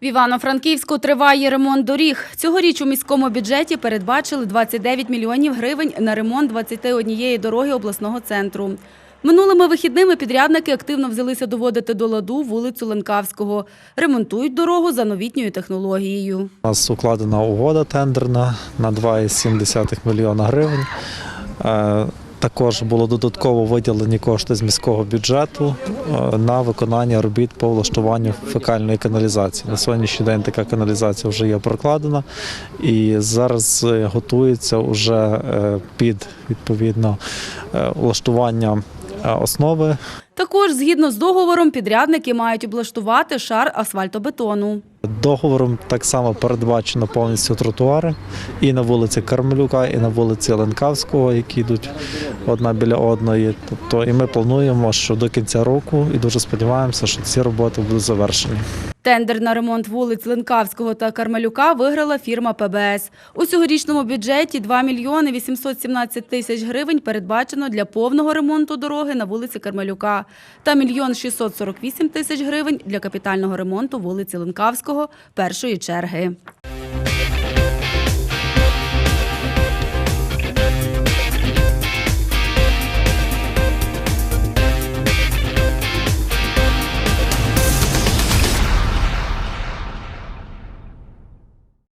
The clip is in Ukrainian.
Івано-Франківську триває ремонт доріг. Цьогоріч у міському бюджеті передбачили 29 мільйонів гривень на ремонт 21 дороги обласного центру. Минулими вихідними підрядники активно взялися доводити до ладу вулицю Ленкавського. Ремонтують дорогу за новітньою технологією. У нас укладена угода тендерна на 2,7 мільйона гривень. Також було додатково виділені кошти з міського бюджету е, на виконання робіт по влаштуванню фекальної каналізації. На сьогоднішній день така каналізація вже є прокладена і зараз е, готується вже е, під відповідно влаштування основи Також, згідно з договором, підрядники мають облаштувати шар асфальтобетону. Договором так само передбачено повністю тротуари і на вулиці Кармелюка, і на вулиці Ленкавського, які йдуть одна біля одної. Тобто, і ми плануємо, що до кінця року і дуже сподіваємося, що ці роботи будуть завершені. Тендер на ремонт вулиць Ленкавського та Кармелюка виграла фірма ПБС. У цьогорічному бюджеті 2 мільйони 817 тисяч гривень передбачено для повного ремонту дороги на вулиці Кармелюка та мільйон 648 тисяч гривень для капітального ремонту вулиці Ленкавського першої черги.